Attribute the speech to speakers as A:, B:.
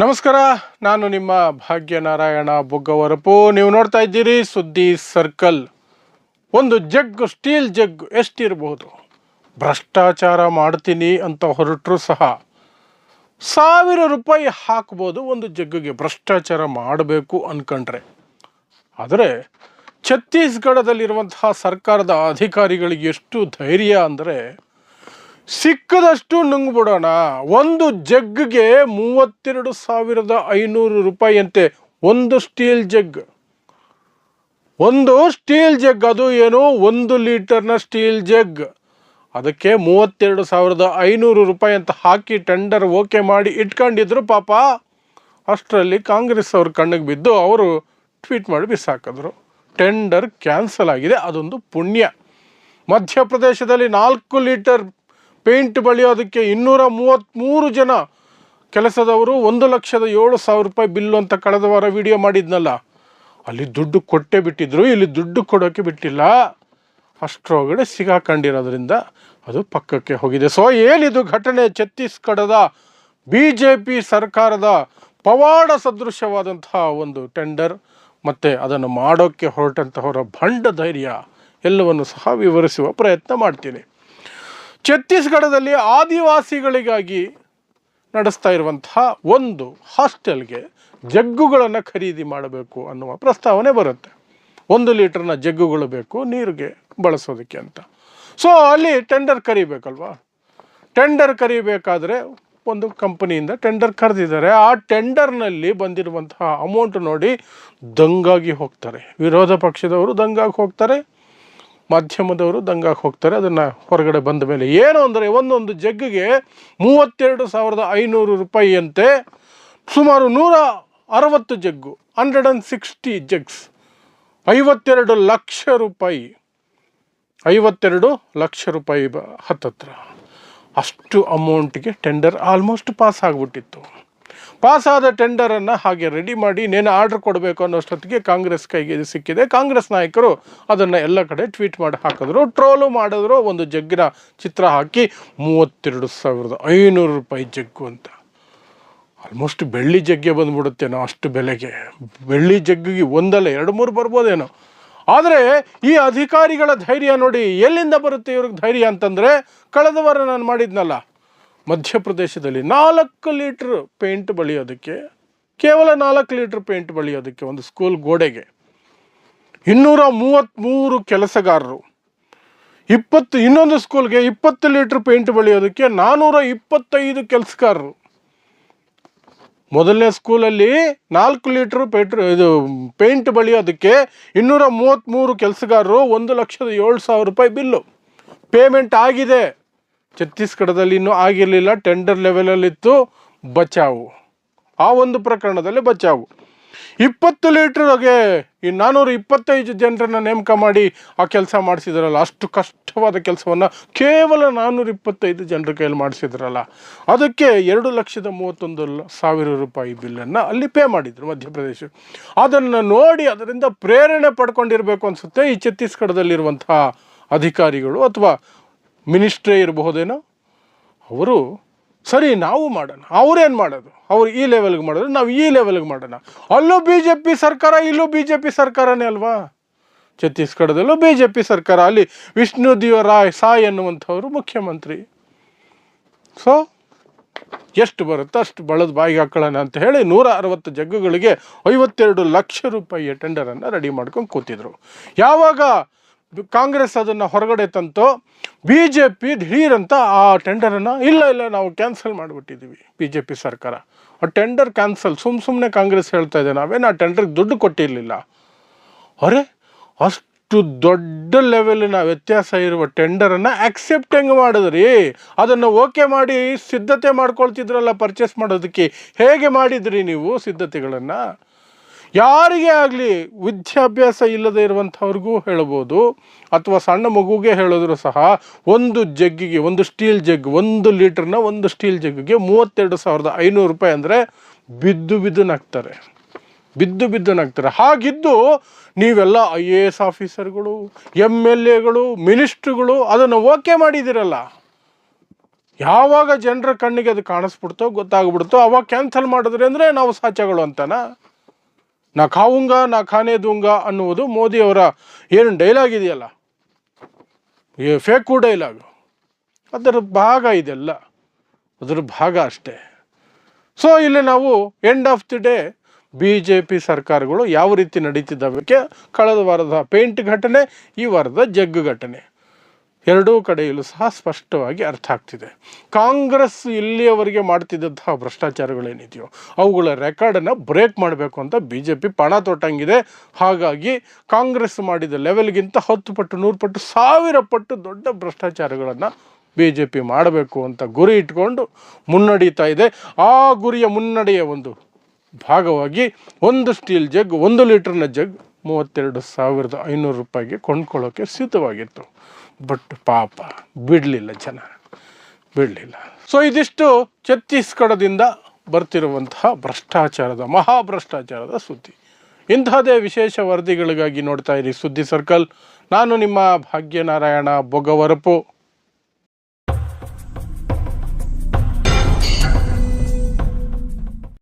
A: ನಮಸ್ಕಾರ, ನಾನು ನಿಮ್ಮ ಭಾಗ್ಯನಾರಾಯಣ ಬುಗ್ಗವರಪು. ನೀವು ನೋಡ್ತಾ ಇದ್ದೀರಿ ಸುದ್ದಿ ಸರ್ಕಲ್. ಒಂದು ಜಗ್, ಸ್ಟೀಲ್ ಜಗ್ ಎಷ್ಟಿರಬಹುದು ಭ್ರಷ್ಟಾಚಾರ ಮಾಡ್ತೀನಿ ಅಂತ ಹೊರಟರು ಸಹ ಸಾವಿರ ರೂಪಾಯಿ ಹಾಕ್ಬೋದು ಒಂದು ಜಗ್ಗಿಗೆ. ಭ್ರಷ್ಟಾಚಾರ ಮಾಡಬೇಕು ಅಂದ್ಕೊಂಡ್ರೆ ಆದರೆ ಛತ್ತೀಸ್ಗಢದಲ್ಲಿರುವಂತಹ ಸರ್ಕಾರದ ಅಧಿಕಾರಿಗಳಿಗೆ ಎಷ್ಟು ಧೈರ್ಯ ಅಂದರೆ ಸಿಕ್ಕದಷ್ಟು ನುಂಗ್ಬಿಡೋಣ. ಒಂದು ಜಗ್ಗೆ ಮೂವತ್ತೆರಡು ಸಾವಿರದ ಐನೂರು ರೂಪಾಯಿಯಂತೆ. ಒಂದು ಸ್ಟೀಲ್ ಜಗ್. ಒಂದು ಸ್ಟೀಲ್ ಜಗ್, ಅದು ಏನು? ಒಂದು ಲೀಟರ್ನ ಸ್ಟೀಲ್ ಜಗ್. ಅದಕ್ಕೆ ಮೂವತ್ತೆರಡು ಸಾವಿರದ ಐನೂರು ರೂಪಾಯಿ ಅಂತ ಹಾಕಿ ಟೆಂಡರ್ ಓಕೆ ಮಾಡಿ ಇಟ್ಕೊಂಡಿದ್ರು ಪಾಪ. ಅಷ್ಟರಲ್ಲಿ ಕಾಂಗ್ರೆಸ್ ಅವ್ರ ಕಣ್ಣಿಗೆ ಬಿದ್ದು ಅವರು ಟ್ವೀಟ್ ಮಾಡಿ ಬಿಸಾಕಿದ್ರು. ಟೆಂಡರ್ ಕ್ಯಾನ್ಸಲ್ ಆಗಿದೆ, ಅದೊಂದು ಪುಣ್ಯ. ಮಧ್ಯಪ್ರದೇಶದಲ್ಲಿ ನಾಲ್ಕು ಲೀಟರ್ ಪೇಂಟ್ ಬಳಿಯೋದಕ್ಕೆ ಇನ್ನೂರ ಮೂವತ್ತ್ಮೂರು ಜನ ಕೆಲಸದವರು ಒಂದು ಲಕ್ಷದ ಏಳು ಸಾವಿರ ರೂಪಾಯಿ ಬಿಲ್ಲು ಅಂತ ಕಳೆದ ವಾರ ವಿಡಿಯೋ ಮಾಡಿದ್ನಲ್ಲ. ಅಲ್ಲಿ ದುಡ್ಡು ಕೊಟ್ಟೇ ಬಿಟ್ಟಿದ್ರು, ಇಲ್ಲಿ ದುಡ್ಡು ಕೊಡೋಕ್ಕೆ ಬಿಟ್ಟಿಲ್ಲ. ಅಷ್ಟರೊಳಗಡೆ ಸಿಗಾಕೊಂಡಿರೋದ್ರಿಂದ ಅದು ಪಕ್ಕಕ್ಕೆ ಹೋಗಿದೆ. ಸೊ ಏನಿದು ಘಟನೆ? ಛತ್ತೀಸ್ಗಢದ ಬಿ ಜೆ ಪಿ ಸರ್ಕಾರದ ಪವಾಡ ಸದೃಶವಾದಂತಹ ಒಂದು ಟೆಂಡರ್ ಮತ್ತು ಅದನ್ನು ಮಾಡೋಕ್ಕೆ ಹೊರಟಂತಹವರ ಭಂಡ ಧೈರ್ಯ. ಎಲ್ಲವನ್ನು ಸಹ ವಿವರಿಸುವ ಪ್ರಯತ್ನ ಮಾಡ್ತೀನಿ. ಛತ್ತೀಸ್ಗಢದಲ್ಲಿ ಆದಿವಾಸಿಗಳಿಗಾಗಿ ನಡೆಸ್ತಾ ಇರುವಂತಹ ಒಂದು ಹಾಸ್ಟೆಲ್ಗೆ ಜಗ್ಗುಗಳನ್ನು ಖರೀದಿ ಮಾಡಬೇಕು ಅನ್ನುವ ಪ್ರಸ್ತಾವನೆ ಬರುತ್ತೆ. ಒಂದು ಲೀಟರ್ನ ಜಗ್ಗುಗಳು ಬೇಕು ನೀರಿಗೆ ಬಳಸೋದಕ್ಕೆ ಅಂತ. ಸೊ ಅಲ್ಲಿ ಟೆಂಡರ್ ಕರಿಬೇಕಲ್ವಾ? ಟೆಂಡರ್ ಕರಿಬೇಕಾದ್ರೆ ಒಂದು ಕಂಪನಿಯಿಂದ ಟೆಂಡರ್ ಕರೆದಿದ್ದಾರೆ. ಆ ಟೆಂಡರ್ನಲ್ಲಿ ಬಂದಿರುವಂತಹ ಅಮೌಂಟ್ ನೋಡಿ ದಂಗಾಗಿ ಹೋಗ್ತಾರೆ. ವಿರೋಧ ಪಕ್ಷದವರು ದಂಗಾಗಿ ಹೋಗ್ತಾರೆ. ಮಾಧ್ಯಮದವರು ದಂಗಾಗಿ ಹೋಗ್ತಾರೆ, ಅದನ್ನು ಹೊರಗಡೆ ಬಂದ ಮೇಲೆ. ಏನು ಅಂದರೆ ಒಂದೊಂದು ಜಗ್ಗಿಗೆ ಮೂವತ್ತೆರಡು ಸಾವಿರದ ಐನೂರು ರೂಪಾಯಿಯಂತೆ ಸುಮಾರು ನೂರ ಅರವತ್ತು jug hundred and sixty jugs. ಐವತ್ತೆರಡು ಲಕ್ಷ ರೂಪಾಯಿ. ಐವತ್ತೆರಡು ಲಕ್ಷ ರೂಪಾಯಿ ಬ ಹತ್ತತ್ರ. ಅಷ್ಟು ಅಮೌಂಟ್ಗೆ ಟೆಂಡರ್ ಆಲ್ಮೋಸ್ಟ್ ಪಾಸ್ ಆಗಿಬಿಟ್ಟಿತ್ತು. ಪಾಸ್ ಆದ ಟೆಂಡರನ್ನು ಹಾಗೆ ರೆಡಿ ಮಾಡಿ ನೇನು ಆರ್ಡ್ರ್ ಕೊಡಬೇಕು ಅನ್ನೋಷ್ಟೊತ್ತಿಗೆ ಕಾಂಗ್ರೆಸ್ ಕೈಗೆ ಸಿಕ್ಕಿದೆ. ಕಾಂಗ್ರೆಸ್ ನಾಯಕರು ಅದನ್ನು ಎಲ್ಲ ಕಡೆ ಟ್ವೀಟ್ ಮಾಡಿ ಹಾಕಿದ್ರು. ಟ್ರೋಲು ಮಾಡಿದ್ರು. ಒಂದು ಜಗ್ಗಿನ ಚಿತ್ರ ಹಾಕಿ ಮೂವತ್ತೆರಡು ಸಾವಿರದ ಐನೂರು ರೂಪಾಯಿ ಜಗ್ಗು ಅಂತ. ಆಲ್ಮೋಸ್ಟ್ ಬೆಳ್ಳಿ ಜಗ್ಗೆ ಬಂದ್ಬಿಡುತ್ತೇನೋ ಅಷ್ಟು ಬೆಲೆಗೆ. ಬೆಳ್ಳಿ ಜಗ್ಗಿಗೆ ಒಂದಲ್ಲ, ಎರಡು, ಮೂರು ಬರ್ಬೋದೇನೋ. ಆದರೆ ಈ ಅಧಿಕಾರಿಗಳ ಧೈರ್ಯ ನೋಡಿ ಎಲ್ಲಿಂದ ಬರುತ್ತೆ ಇವ್ರಿಗೆ ಧೈರ್ಯ ಅಂತಂದರೆ, ಕಳೆದ ವಾರ ನಾನು ಮಾಡಿದ್ನಲ್ಲ. ಮಧ್ಯಪ್ರದೇಶದಲ್ಲಿ ನಾಲ್ಕು ಲೀಟ್ರ್ ಪೇಂಟ್ ಬಳಿಯೋದಕ್ಕೆ, ಕೇವಲ ನಾಲ್ಕು ಲೀಟ್ರ್ ಪೇಂಟ್ ಬಳಿಯೋದಕ್ಕೆ ಒಂದು ಸ್ಕೂಲ್ ಗೋಡೆಗೆ ಇನ್ನೂರ ಮೂವತ್ತ್ಮೂರು ಕೆಲಸಗಾರರು. ಇಪ್ಪತ್ತು, ಇನ್ನೊಂದು ಸ್ಕೂಲ್ಗೆ ಇಪ್ಪತ್ತು ಲೀಟ್ರ್ ಪೇಂಟ್ ಬಳಿಯೋದಕ್ಕೆ ನಾನ್ನೂರ ಇಪ್ಪತ್ತೈದು ಕೆಲಸಗಾರರು. ಮೊದಲನೇ ಸ್ಕೂಲಲ್ಲಿ ನಾಲ್ಕು ಲೀಟ್ರ್ ಪೇಟ್ರ್ ಇದು ಪೇಂಟ್ ಬಳಿಯೋದಕ್ಕೆ ಇನ್ನೂರ ಮೂವತ್ತ್ಮೂರು ಕೆಲಸಗಾರರು ಒಂದು ಲಕ್ಷದ ಏಳು ಸಾವಿರ ರೂಪಾಯಿ ಬಿಲ್ಲು. ಪೇಮೆಂಟ್ ಆಗಿದೆ. ಛತ್ತೀಸ್ಗಢದಲ್ಲಿ ಇನ್ನೂ ಆಗಿರಲಿಲ್ಲ. ಟೆಂಡರ್ ಲೆವೆಲಲ್ಲಿತ್ತು ಬಚಾವು. ಆ ಒಂದು ಪ್ರಕರಣದಲ್ಲಿ ಬಚಾವು. ಇಪ್ಪತ್ತು ಲೀಟ್ರಿಗೆ ಈ ನಾನ್ನೂರ ಇಪ್ಪತ್ತೈದು ಜನರನ್ನು ನೇಮಕ ಮಾಡಿ ಆ ಕೆಲಸ ಮಾಡಿಸಿದ್ರಲ್ಲ, ಅಷ್ಟು ಕಷ್ಟವಾದ ಕೆಲಸವನ್ನು ಕೇವಲ ನಾನ್ನೂರ ಇಪ್ಪತ್ತೈದು ಜನರ ಕೈಯಲ್ಲಿ ಮಾಡಿಸಿದ್ರಲ್ಲ. ಅದಕ್ಕೆ ಎರಡು ಲಕ್ಷದ ಮೂವತ್ತೊಂದು ಸಾವಿರ ರೂಪಾಯಿ ಬಿಲ್ಲನ್ನು ಅಲ್ಲಿ ಪೇ ಮಾಡಿದರು ಮಧ್ಯಪ್ರದೇಶ. ಅದನ್ನು ನೋಡಿ ಅದರಿಂದ ಪ್ರೇರಣೆ ಪಡ್ಕೊಂಡಿರಬೇಕು ಅನಿಸುತ್ತೆ ಈ ಛತ್ತೀಸ್ಗಢದಲ್ಲಿರುವಂತಹ ಅಧಿಕಾರಿಗಳು ಅಥವಾ ಮಿನಿಸ್ಟ್ರೇ ಇರಬಹುದೇನೋ, ಅವರು ಸರಿ, ನಾವು ಮಾಡೋಣ. ಅವ್ರೇನು ಮಾಡೋದು? ಅವ್ರು ಈ ಲೆವೆಲ್ಗೆ ಮಾಡೋದು ನಾವು ಈ ಲೆವೆಲ್ಗೆ ಮಾಡೋಣ. ಅಲ್ಲೂ ಬಿ ಜೆ ಪಿ ಸರ್ಕಾರ, ಇಲ್ಲೂ ಬಿ ಜೆ ಪಿ ಸರ್ಕಾರನೇ ಅಲ್ವಾ? ಛತ್ತೀಸ್ಗಢದಲ್ಲೂ ಬಿ ಜೆ ಪಿ ಸರ್ಕಾರ. ಅಲ್ಲಿ ವಿಷ್ಣುದೇವ ರಾಯ್, ಸಾಯ್ ಎನ್ನುವಂಥವರು ಮುಖ್ಯಮಂತ್ರಿ. ಸೊ ಎಷ್ಟು ಬರುತ್ತೋ? ಅಷ್ಟು ಬಳದ ಬಾಯಿಗೆ ಹಾಕೊಳ್ಳೋಣ ಅಂತ ಹೇಳಿ ನೂರ ಅರವತ್ತು ಜಗ್ಗುಗಳಿಗೆ ಐವತ್ತೆರಡು ಲಕ್ಷ ರೂಪಾಯಿಯ ಟೆಂಡರನ್ನು ರೆಡಿ ಮಾಡ್ಕೊಂಡು ಕೂತಿದ್ರು. ಯಾವಾಗ ಕಾಂಗ್ರೆಸ್ ಅದನ್ನು ಹೊರಗಡೆ ತಂತೋ ಬಿ ಜೆ ಪಿ ದಿಢೀರಂತ ಆ ಟೆಂಡರನ್ನು ಇಲ್ಲ ಇಲ್ಲ ನಾವು ಕ್ಯಾನ್ಸಲ್ ಮಾಡಿಬಿಟ್ಟಿದ್ದೀವಿ ಬಿ ಜೆ ಪಿ ಸರ್ಕಾರ. ಆ ಟೆಂಡರ್ ಕ್ಯಾನ್ಸಲ್ ಸುಮ್ಮ ಸುಮ್ಮನೆ ಕಾಂಗ್ರೆಸ್ ಹೇಳ್ತಾ ಇದೆ, ನಾವೇನು ಆ ಟೆಂಡರ್ಗೆ ದುಡ್ಡು ಕೊಟ್ಟಿರಲಿಲ್ಲ. ಅರೆ, ಅಷ್ಟು ದೊಡ್ಡ ಲೆವೆಲಿನ ವ್ಯತ್ಯಾಸ ಇರುವ ಟೆಂಡರನ್ನು ಆಕ್ಸೆಪ್ಟ್ ಹೆಂಗೆ ಮಾಡಿದ್ರಿ? ಅದನ್ನು ಓಕೆ ಮಾಡಿ ಸಿದ್ಧತೆ ಮಾಡ್ಕೊಳ್ತಿದ್ರಲ್ಲ ಪರ್ಚೇಸ್ ಮಾಡೋದಕ್ಕೆ. ಹೇಗೆ ಮಾಡಿದ್ರಿ ನೀವು ಸಿದ್ಧತೆಗಳನ್ನು? ಯಾರಿಗೇ ಆಗಲಿ ವಿದ್ಯಾಭ್ಯಾಸ ಇಲ್ಲದೆ ಇರುವಂಥವ್ರಿಗೂ ಹೇಳ್ಬೋದು, ಅಥವಾ ಸಣ್ಣ ಮಗುಗೆ ಹೇಳಿದ್ರು ಸಹ ಒಂದು ಜಗ್ಗಿಗೆ, ಒಂದು ಸ್ಟೀಲ್ ಜಗ್, ಒಂದು ಲೀಟ್ರನ್ನ ಒಂದು ಸ್ಟೀಲ್ ಜಗ್ಗಿಗೆ ಮೂವತ್ತೆರಡು ಸಾವಿರದ ಐನೂರು ರೂಪಾಯಿ ಅಂದರೆ ಬಿದ್ದು ಬಿದ್ದು ನಗ್ತಾರೆ. ಬಿದ್ದು ಬಿದ್ದು ನಗ್ತಾರೆ. ಹಾಗಿದ್ದು ನೀವೆಲ್ಲ ಐ ಎ ಎಸ್ ಆಫೀಸರ್ಗಳು ಎಂ ಎಲ್ ಎಗಳು, ಮಿನಿಸ್ಟ್ರುಗಳು ಅದನ್ನು ಓಕೆ ಮಾಡಿದ್ದೀರಲ್ಲ. ಯಾವಾಗ ಜನರ ಕಣ್ಣಿಗೆ ಅದು ಕಾಣಿಸ್ಬಿಡ್ತೋ ಗೊತ್ತಾಗ್ಬಿಡ್ತೋ ಅವಾಗ ಕ್ಯಾನ್ಸಲ್ ಮಾಡಿದ್ರೆ ಅಂದರೆ ನಾವು ಸಾಚಗಳು ಅಂತನಾ? ನಾ ಖಾವುಂಗ, ನಾ ಖಾನೆ ದೂಂಗ ಅನ್ನುವುದು ಮೋದಿಯವರ ಏನು ಡೈಲಾಗ್ ಇದೆಯಲ್ಲ? ಫೇಕು ಡೈಲಾಗ್ ಅದರ ಭಾಗ ಇದೆಲ್ಲ. ಅದರ ಭಾಗ ಅಷ್ಟೇ. ಸೊ ಇಲ್ಲಿ ನಾವು end of the day B J P ಸರ್ಕಾರಗಳು ಯಾವ ರೀತಿ ನಡೀತಿದ್ದಾವೆ? ಕಳೆದ ವಾರದ ಪೇಂಟ್ ಘಟನೆ, ಈ ವಾರದ ಜಗ್ಗು ಘಟನೆ. ಎರಡೂ ಕಡೆಯಲ್ಲೂ ಸಹ ಸ್ಪಷ್ಟವಾಗಿ ಅರ್ಥ ಆಗ್ತಿದೆ. ಕಾಂಗ್ರೆಸ್ ಇಲ್ಲಿಯವರೆಗೆ ಮಾಡ್ತಿದ್ದಂತಹ ಭ್ರಷ್ಟಾಚಾರಗಳೇನಿದೆಯೋ ಅವುಗಳ ರೆಕಾರ್ಡನ್ನು ಬ್ರೇಕ್ ಮಾಡಬೇಕು ಅಂತ ಬಿ ಜೆ ಪಿ ಪಣ ತೊಟ್ಟಂಗಿದೆ. ಹಾಗಾಗಿ ಕಾಂಗ್ರೆಸ್ ಮಾಡಿದ ಲೆವೆಲ್ಗಿಂತ ಹತ್ತು ಪಟ್ಟು, ನೂರು ಪಟ್ಟು, ಸಾವಿರ ಪಟ್ಟು ದೊಡ್ಡ ಭ್ರಷ್ಟಾಚಾರಗಳನ್ನು ಬಿ ಜೆ ಪಿ ಮಾಡಬೇಕು ಅಂತ ಗುರಿ ಇಟ್ಕೊಂಡು ಮುನ್ನಡೀತಾ ಇದೆ. ಆ ಗುರಿಯ ಮುನ್ನಡೆಯ ಒಂದು ಭಾಗವಾಗಿ ಒಂದು ಸ್ಟೀಲ್ ಜಗ್ ಒಂದು ಲೀಟ್ರ್ನ ಜಗ್ ಮೂವತ್ತೆರಡು ಸಾವಿರದ ಐನೂರು ರೂಪಾಯಿಗೆ ಕೊಂಡ್ಕೊಳ್ಳೋಕ್ಕೆ ಸಿದ್ಧವಾಗಿತ್ತು. ಬಟ್ ಪಾಪ, ಬಿಡಲಿಲ್ಲ ಜನ, ಬಿಡಲಿಲ್ಲ. ಸೊ ಇದಿಷ್ಟು ಛತ್ತೀಸ್ಗಢದಿಂದ ಬರ್ತಿರುವಂತಹ ಭ್ರಷ್ಟಾಚಾರದ, ಮಹಾಭ್ರಷ್ಟಾಚಾರದ ಸುದ್ದಿ. ಇಂತಹದೇ ವಿಶೇಷ ವರದಿಗಳಿಗಾಗಿ ನೋಡ್ತಾ ಇರಿ ಸುದ್ದಿ ಸರ್ಕಲ್. ನಾನು ನಿಮ್ಮ ಭಾಗ್ಯನಾರಾಯಣ ಬೊಗವರಪು.